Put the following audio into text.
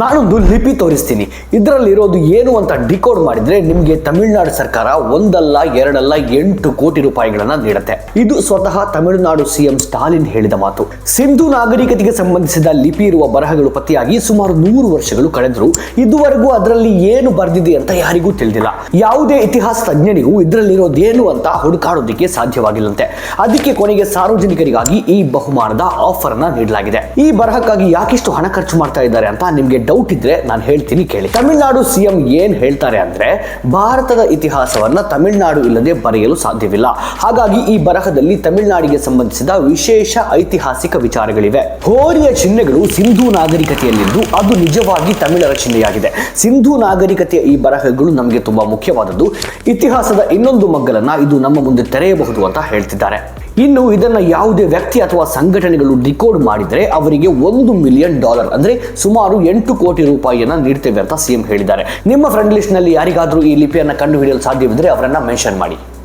ನಾನೊಂದು ಲಿಪಿ ತೋರಿಸ್ತೀನಿ. ಇದರಲ್ಲಿರೋದು ಏನು ಅಂತ ಡಿಕೋಡ್ ಮಾಡಿದ್ರೆ ನಿಮಗೆ ತಮಿಳುನಾಡು ಸರ್ಕಾರ ಒಂದಲ್ಲ, ಎರಡಲ್ಲ, ಎಂಟು ಕೋಟಿ ರೂಪಾಯಿಗಳನ್ನ ನೀಡುತ್ತೆ. ಇದು ಸ್ವತಃ ತಮಿಳುನಾಡು ಸಿಎಂ ಸ್ಟಾಲಿನ್ ಹೇಳಿದ ಮಾತು. ಸಿಂಧು ನಾಗರಿಕತೆಗೆ ಸಂಬಂಧಿಸಿದ ಲಿಪಿ ಇರುವ ಬರಹಗಳು ಪತ್ತೆಯಾಗಿ ಸುಮಾರು ನೂರು ವರ್ಷಗಳು ಕಳೆದ್ರು ಇದುವರೆಗೂ ಅದರಲ್ಲಿ ಏನು ಬರೆದಿದೆ ಅಂತ ಯಾರಿಗೂ ತಿಳಿದಿಲ್ಲ. ಯಾವುದೇ ಇತಿಹಾಸ ತಜ್ಞನಿಗೂ ಇದರಲ್ಲಿರೋದೇನು ಅಂತ ಹುಡುಕಾಡೋದಕ್ಕೆ ಸಾಧ್ಯವಾಗಿಲ್ಲಂತೆ. ಅದಕ್ಕೆ ಕೊನೆಗೆ ಸಾರ್ವಜನಿಕರಿಗಾಗಿ ಈ ಬಹುಮಾನದ ಆಫರ್ ಅನ್ನ ನೀಡಲಾಗಿದೆ. ಈ ಬರಹಕ್ಕಾಗಿ ಯಾಕಿಷ್ಟು ಹಣ ಖರ್ಚು ಮಾಡ್ತಾ ಇದ್ದಾರೆ ಅಂತ ನಿಮ್ಗೆ ಡೌಟ್ ಇದ್ರೆ ನಾನು ಹೇಳ್ತೀನಿ ಕೇಳಿ. ತಮಿಳುನಾಡು ಸಿಎಂ ಏನ್ ಹೇಳ್ತಾರೆ ಅಂದ್ರೆ, ಭಾರತದ ಇತಿಹಾಸವನ್ನ ತಮಿಳುನಾಡು ಇಲ್ಲದೆ ಬರೆಯಲು ಸಾಧ್ಯವಿಲ್ಲ. ಹಾಗಾಗಿ ಈ ಬರಹದಲ್ಲಿ ತಮಿಳುನಾಡಿಗೆ ಸಂಬಂಧಿಸಿದ ವಿಶೇಷ ಐತಿಹಾಸಿಕ ವಿಚಾರಗಳಿವೆ. ಹೋರಿಯ ಚಿಹ್ನೆಗಳು ಸಿಂಧೂ ನಾಗರಿಕತೆಯಲ್ಲಿದ್ದು, ಅದು ನಿಜವಾಗಿ ತಮಿಳರ ಚಿಹ್ನೆಯಾಗಿದೆ. ಸಿಂಧೂ ನಾಗರಿಕತೆಯ ಈ ಬರಹಗಳು ನಮಗೆ ತುಂಬಾ ಮುಖ್ಯವಾದದ್ದು. ಇತಿಹಾಸದ ಇನ್ನೊಂದು ಮಗ್ಗಲನ್ನ ಇದು ನಮ್ಮ ಮುಂದೆ ತೆರೆಯಬಹುದು ಅಂತ ಹೇಳ್ತಿದ್ದಾರೆ. ಇನ್ನು ಇದನ್ನ ಯಾವುದೇ ವ್ಯಕ್ತಿ ಅಥವಾ ಸಂಘಟನೆಗಳು ಡಿಕೋಡ್ ಮಾಡಿದರೆ ಅವರಿಗೆ ಒಂದು ಮಿಲಿಯನ್ ಡಾಲರ್, ಅಂದ್ರೆ ಸುಮಾರು ಎಂಟು ಕೋಟಿ ರೂಪಾಯಿಯನ್ನ ನೀಡ್ತೇವೆ ಅಂತ ಸಿಎಂ ಹೇಳಿದ್ದಾರೆ. ನಿಮ್ಮ ಫ್ರೆಂಡ್ ಲಿಸ್ಟ್ನಲ್ಲಿ ಯಾರಿಗಾದರೂ ಈ ಲಿಪಿಯನ್ನು ಕಂಡುಹಿಡಿಯಲು ಸಾಧ್ಯವಿದ್ದರೆ ಅವರನ್ನ ಮೆನ್ಷನ್ ಮಾಡಿ.